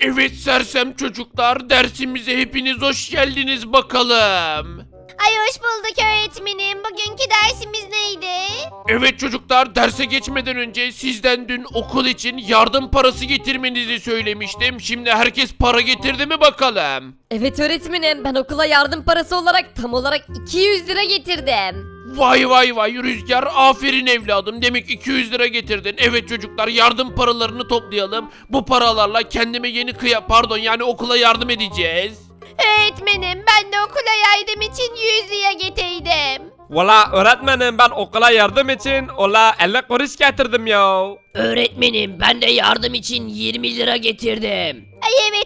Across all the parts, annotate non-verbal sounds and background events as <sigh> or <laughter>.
Evet sersem çocuklar dersimize hepiniz hoş geldiniz bakalım. Ay hoş bulduk öğretmenim. Bugünkü dersimiz neydi? Evet çocuklar derse geçmeden önce sizden dün okul için yardım parası getirmenizi söylemiştim. Şimdi herkes para getirdi mi bakalım? Evet öğretmenim ben okula yardım parası olarak tam olarak 200 lira getirdim. Vay vay vay Rüzgar aferin evladım demek 200 lira getirdin. Evet çocuklar yardım paralarını toplayalım. Bu paralarla kendime yeni kıya pardon yani okula yardım edeceğiz. Öğretmenim ben de okula yardım için 100 lira getirdim. Valla öğretmenim ben okula yardım için ola 50 kuruş getirdim ya. Öğretmenim ben de yardım için 20 lira getirdim.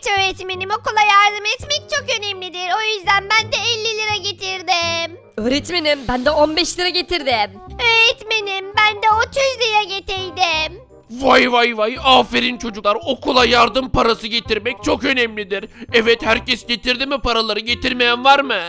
Evet öğretmenim okula yardım etmek çok önemlidir. O yüzden ben de 50 lira getirdim. Öğretmenim ben de 15 lira getirdim. Öğretmenim ben de 30 lira getirdim. Vay vay vay aferin çocuklar okula yardım parası getirmek çok önemlidir. Evet herkes getirdi mi paraları getirmeyen var mı?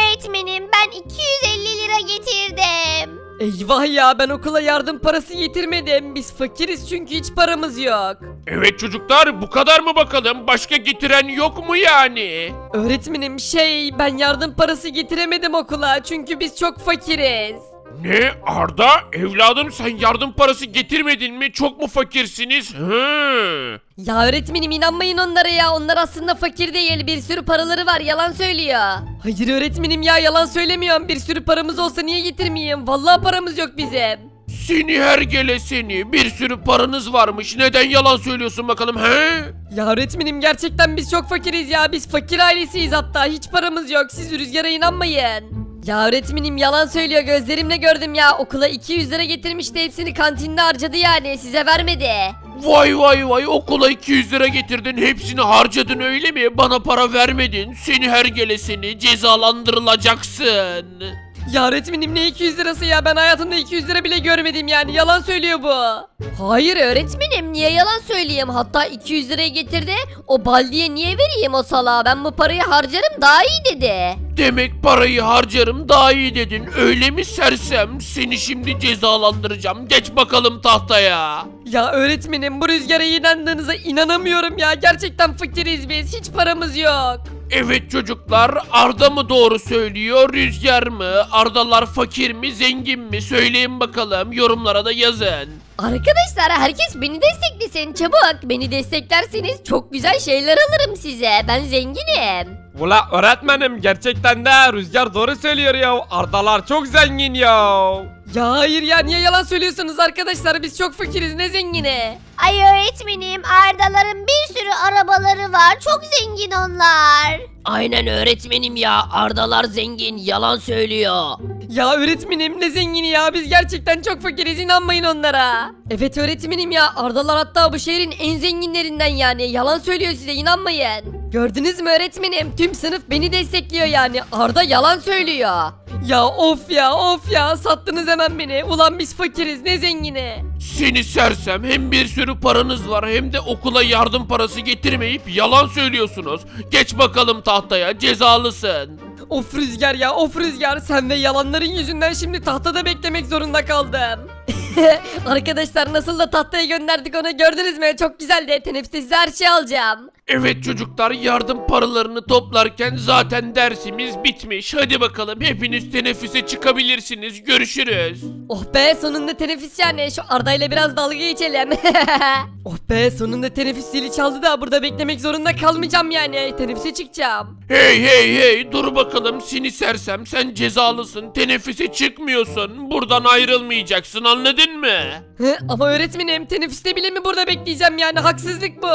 Öğretmenim ben 250 lira getirdim. Eyvah ya ben okula yardım parası getirmedim. Biz fakiriz çünkü hiç paramız yok. Evet çocuklar bu kadar mı bakalım başka getiren yok mu yani? Öğretmenim şey ben yardım parası getiremedim okula çünkü biz çok fakiriz. Ne? Arda? Evladım sen yardım parası getirmedin mi? Çok mu fakirsiniz? Hı. Ya öğretmenim inanmayın onlara ya. Onlar aslında fakir değil. Bir sürü paraları var. Yalan söylüyor. Hayır öğretmenim ya. Yalan söylemiyorum. Bir sürü paramız olsa niye getirmeyeyim? Vallahi paramız yok bizim. Seni hergele seni. Bir sürü paranız varmış. Neden yalan söylüyorsun bakalım he? Ya öğretmenim gerçekten biz çok fakiriz ya. Biz fakir ailesiyiz hatta. Hiç paramız yok. Siz rüzgara inanmayın. Ya öğretmenim yalan söylüyor gözlerimle gördüm ya okula 200 lira getirmişti hepsini kantinde harcadı yani size vermedi. Vay vay vay okula 200 lira getirdin hepsini harcadın öyle mi? Bana para vermedin seni hergele seni cezalandırılacaksın. Ya öğretmenim ne 200 lirası ya ben hayatımda 200 lira bile görmedim yani yalan söylüyor bu. Hayır öğretmenim niye yalan söyleyeyim hatta 200 lirayı getirdi o baldiye niye vereyim o salağa ben bu parayı harcarım daha iyi dedi. Demek parayı harcarım daha iyi dedin öyle mi sersem? Seni şimdi cezalandıracağım geç bakalım tahtaya. Ya öğretmenim bu rüzgara inandığınıza inanamıyorum ya gerçekten fakiriz biz hiç paramız yok. Evet çocuklar Arda mı doğru söylüyor Rüzgar mı? Ardalar fakir mi zengin mi? Söyleyin bakalım yorumlara da yazın. Arkadaşlar herkes beni desteklesin çabuk. Beni desteklerseniz çok güzel şeyler alırım size. Ben zenginim. Valla öğretmenim gerçekten de Rüzgar doğru söylüyor ya. Ardalar çok zengin ya. Ya hayır ya niye yalan söylüyorsunuz arkadaşlar biz çok fakiriz ne zengini. Ay öğretmenim Ardaların bir sürü arabaları var. Çok zengin onlar. Aynen öğretmenim ya Ardalar zengin yalan söylüyor. Ya öğretmenim ne zengini ya biz gerçekten çok fakiriz inanmayın onlara. Evet öğretmenim ya Ardalar hatta bu şehrin en zenginlerinden yani yalan söylüyor size inanmayın. Gördünüz mü öğretmenim tüm sınıf beni destekliyor yani Arda yalan söylüyor. Ya of ya of ya sattınız hemen beni ulan biz fakiriz ne zengini. Seni sersem hem bir sürü paranız var hem de okula yardım parası getirmeyip yalan söylüyorsunuz. Geç bakalım tahtaya cezalısın. Of Rüzgar ya of Rüzgar sen ve yalanların yüzünden şimdi tahtada beklemek zorunda kaldım. <laughs> Arkadaşlar nasıl da tahtaya gönderdik onu gördünüz mü? Çok güzeldi. Teneffüste size her şeyi alacağım. Evet çocuklar yardım paralarını toplarken zaten dersimiz bitmiş. Hadi bakalım hepiniz teneffüse çıkabilirsiniz. Görüşürüz. Oh be sonunda teneffüs yani. Şu Arda ile biraz dalga geçelim. <laughs> oh be sonunda teneffüs zili çaldı da burada beklemek zorunda kalmayacağım yani. Teneffüse çıkacağım. Hey hey hey dur bakalım seni sersem sen cezalısın. Teneffüse çıkmıyorsun. Buradan ayrılmayacaksın anladın mı? Hı, Ama öğretmenim teneffüste bile mi burada bekleyeceğim yani haksızlık bu.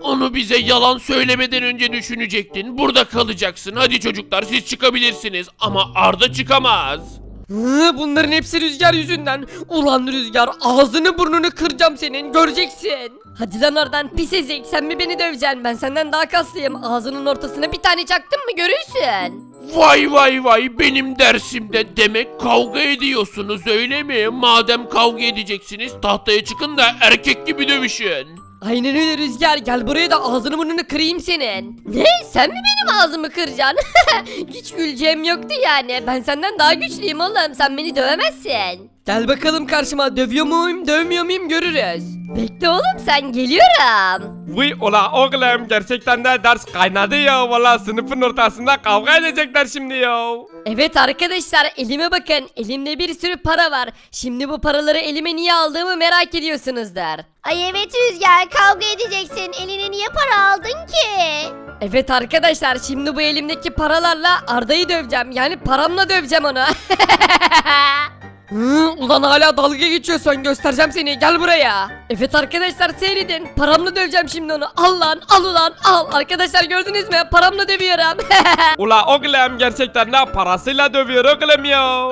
Onu bize yalan söylemeden önce düşünecektin. Burada kalacaksın. Hadi çocuklar siz çıkabilirsiniz. Ama Arda çıkamaz. Hı, bunların hepsi rüzgar yüzünden. Ulan rüzgar ağzını burnunu kıracağım senin göreceksin. Hadi lan oradan pis ezik sen mi beni döveceksin ben senden daha kaslıyım. Ağzının ortasına bir tane çaktın mı görürsün. Vay vay vay benim dersimde demek kavga ediyorsunuz öyle mi? Madem kavga edeceksiniz tahtaya çıkın da erkek gibi dövüşün. Aynen öyle Rüzgar gel buraya da ağzını burnunu kırayım senin. Ne sen mi benim ağzımı kıracaksın? <laughs> Hiç güleceğim yoktu yani ben senden daha güçlüyüm oğlum sen beni dövemezsin. Gel bakalım karşıma dövüyor muyum dövmüyor muyum görürüz. Bekle oğlum sen geliyorum. Vay ola oğlum gerçekten de ders kaynadı ya valla sınıfın ortasında kavga edecekler şimdi ya. Evet arkadaşlar elime bakın elimde bir sürü para var. Şimdi bu paraları elime niye aldığımı merak ediyorsunuzdur. Ay evet Rüzgar kavga edeceksin. Eline niye para aldın ki? Evet arkadaşlar şimdi bu elimdeki paralarla Arda'yı döveceğim. Yani paramla döveceğim onu. <laughs> Hı, ulan hala dalga geçiyorsun göstereceğim seni gel buraya. Evet arkadaşlar seyredin paramla döveceğim şimdi onu. Al lan al ulan al. Arkadaşlar gördünüz mü paramla dövüyorum. <laughs> Ula oğlum gerçekten de parasıyla dövüyor oğlum ya.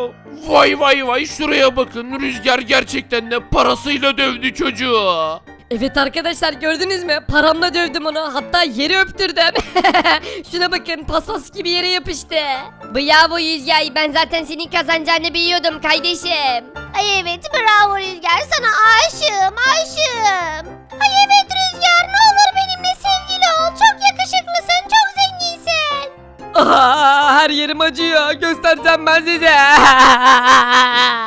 Vay vay vay şuraya bakın Rüzgar gerçekten de parasıyla dövdü çocuğu. Evet arkadaşlar gördünüz mü paramla dövdüm onu hatta yeri öptürdüm. <laughs> Şuna bakın paspas gibi yere yapıştı. Bravo Rüzgar ben zaten senin kazanacağını biliyordum kardeşim. Ay evet bravo Rüzgar sana aşığım aşığım. Ay evet Rüzgar ne olur benimle sevgili ol çok yakışıklısın çok zenginsin. Aa, <laughs> her yerim acıyor göstereceğim ben size.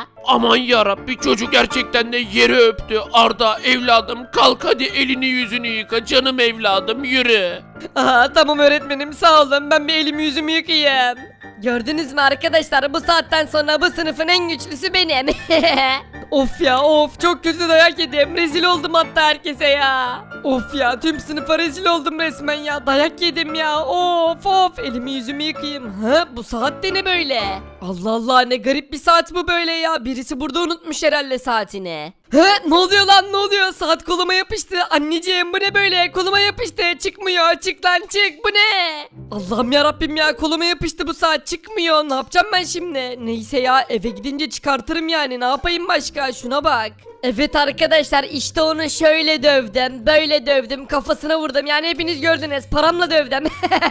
<laughs> Aman yarabbi çocuk gerçekten de yeri öptü. Arda evladım kalk hadi elini yüzünü yıka canım evladım yürü. Aa, tamam öğretmenim sağ olun ben bir elimi yüzümü yıkayayım. Gördünüz mü arkadaşlar bu saatten sonra bu sınıfın en güçlüsü benim. <laughs> of ya of çok kötü dayak yedim rezil oldum hatta herkese ya. Of ya tüm sınıfa rezil oldum resmen ya dayak yedim ya of of elimi yüzümü yıkayayım. Ha bu saat ne böyle? Allah Allah ne garip bir saat bu böyle ya birisi burada unutmuş herhalde saatini. He ne oluyor lan ne oluyor? Saat koluma yapıştı. Anneciğim bu ne böyle? Koluma yapıştı. Çıkmıyor. Çık lan çık. Bu ne? Allah'ım ya Rabbim ya koluma yapıştı bu saat. Çıkmıyor. Ne yapacağım ben şimdi? Neyse ya eve gidince çıkartırım yani. Ne yapayım başka? Şuna bak. Evet arkadaşlar işte onu şöyle dövdüm böyle dövdüm kafasına vurdum. Yani hepiniz gördünüz paramla dövdüm.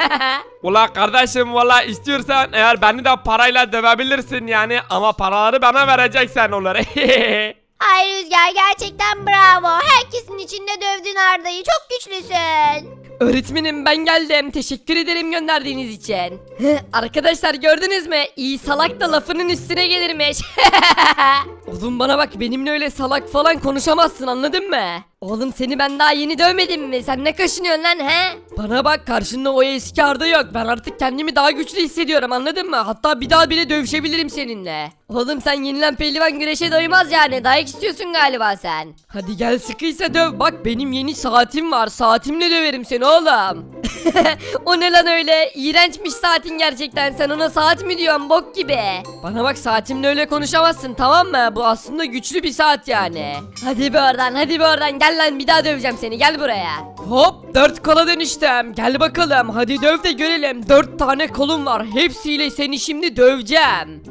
<laughs> Ula kardeşim valla istiyorsan eğer beni de parayla dövebilirsin yani. Ama paraları bana vereceksen olur. <laughs> Ay Rüzgar gerçekten bravo. Herkesin içinde dövdün Arda'yı. Çok güçlüsün. Öğretmenim ben geldim. Teşekkür ederim gönderdiğiniz için. <laughs> Arkadaşlar gördünüz mü? İyi salak da lafının üstüne gelirmiş. <laughs> Oğlum bana bak benimle öyle salak falan konuşamazsın anladın mı? Oğlum seni ben daha yeni dövmedim mi? Sen ne kaşınıyorsun lan he? Bana bak karşında o eski Arda yok. Ben artık kendimi daha güçlü hissediyorum anladın mı? Hatta bir daha bile dövüşebilirim seninle. Oğlum sen yenilen pehlivan güreşe doymaz yani. Dayak istiyorsun galiba sen. Hadi gel sıkıysa döv. Bak benim yeni saatim var. Saatimle döverim seni oğlum. <laughs> o ne lan öyle? İğrençmiş saatin gerçekten. Sen ona saat mi diyorsun bok gibi? Bana bak saatimle öyle konuşamazsın tamam mı? Bu aslında güçlü bir saat yani. Hadi bir oradan hadi bir oradan. Gel lan bir daha döveceğim seni. Gel buraya. Hop dört kola dönüştüm. Gel bakalım. Hadi döv de görelim. Dört tane kolum var. Hepsiyle seni şimdi döveceğim.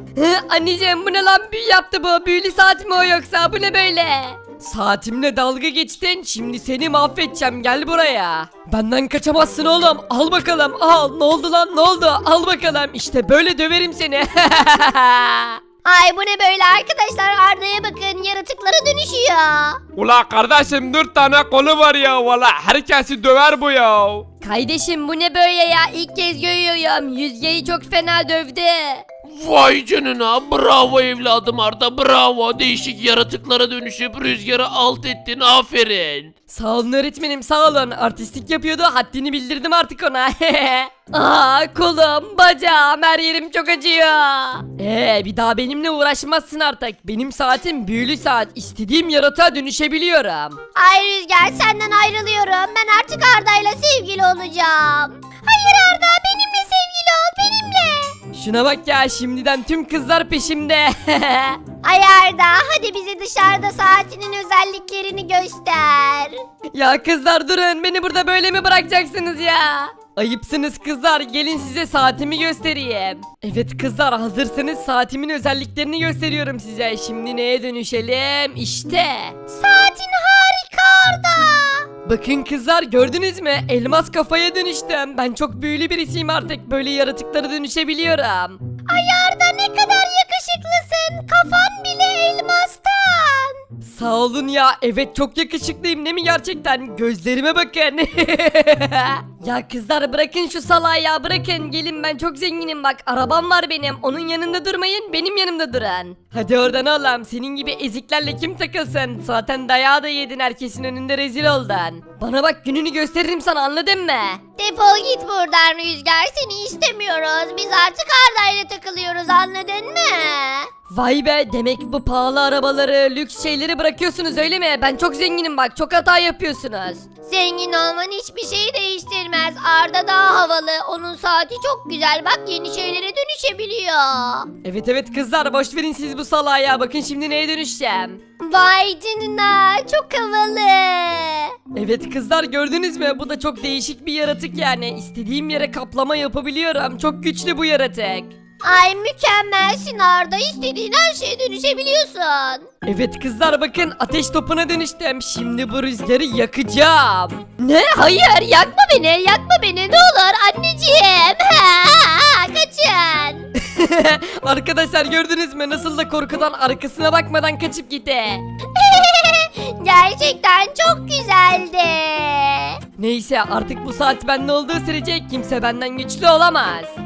Anneciğim bu ne lan büyü yaptı bu. Büyülü saat mi o yoksa? Bu ne böyle? Saatimle dalga geçtin. Şimdi seni mahvedeceğim. Gel buraya. Benden kaçamazsın oğlum. Al bakalım. Al. Ne oldu lan? Ne oldu? Al bakalım. İşte böyle döverim seni. <laughs> Ay bu ne böyle arkadaşlar Arda'ya bakın yaratıklara dönüşüyor. Ula kardeşim dört tane kolu var ya valla herkesi döver bu ya. Kardeşim bu ne böyle ya ilk kez görüyorum Yüzgeyi çok fena dövdü. Vay canına bravo evladım Arda bravo değişik yaratıklara dönüşüp rüzgarı alt ettin aferin. Sağ olun öğretmenim sağ olun. Artistlik yapıyordu. Haddini bildirdim artık ona. <laughs> Aa kolum, bacağım, her yerim çok acıyor. Ee bir daha benimle uğraşmazsın artık. Benim saatim büyülü saat. İstediğim yaratığa dönüşebiliyorum. Ay Rüzgar senden ayrılıyorum ben artık Arda'yla sevgili olacağım. Şuna bak ya şimdiden tüm kızlar peşimde. <laughs> Ay Arda hadi bize dışarıda saatinin özelliklerini göster. ya kızlar durun beni burada böyle mi bırakacaksınız ya? Ayıpsınız kızlar gelin size saatimi göstereyim. Evet kızlar hazırsanız saatimin özelliklerini gösteriyorum size. Şimdi neye dönüşelim? İşte. Saatin harika Arda. Bakın kızlar gördünüz mü? Elmas kafaya dönüştüm. Ben çok büyülü birisiyim artık. Böyle yaratıklara dönüşebiliyorum. Ay Arda ne kadar yakışıklısın. Kafan bile elmastan. Sağ olun ya. Evet çok yakışıklıyım değil mi gerçekten? Gözlerime bakın. <laughs> ya kızlar bırakın şu salağı ya bırakın. Gelin ben çok zenginim bak. Arabam var benim. Onun yanında durmayın. Benim yanımda duran. Hadi oradan oğlum. Senin gibi eziklerle kim takılsın? Zaten dayağı da yedin herkesin önünde rezil oldun. Bana bak gününü gösteririm sana anladın mı? Defol git buradan Rüzgar seni istemiyoruz. Biz artık Arda ile takılıyoruz anladın mı? Vay be demek bu pahalı arabaları, lüks şeyleri bırakıyorsunuz öyle mi? Ben çok zenginim bak çok hata yapıyorsunuz. Zengin olman hiçbir şeyi değiştirmez. Arda daha havalı. Onun saati çok güzel. Bak yeni şeylere dönüşebiliyor. Evet evet kızlar boş verin siz bu salağı ya bakın şimdi neye dönüşeceğim. Vay canına çok havalı. Evet kızlar gördünüz mü bu da çok değişik bir yaratık yani istediğim yere kaplama yapabiliyorum çok güçlü bu yaratık. Ay mükemmelsin Arda. İstediğin her şeye dönüşebiliyorsun. Evet kızlar bakın ateş topuna dönüştüm şimdi bu rüzgarı yakacağım. Ne hayır Yakma beni, yakma beni ne olur anneciğim. <laughs> Kaçın. <laughs> Arkadaşlar gördünüz mü nasıl da korkudan arkasına bakmadan kaçıp gitti. <laughs> Gerçekten çok güzeldi. Neyse artık bu saat bende olduğu sürece kimse benden güçlü olamaz.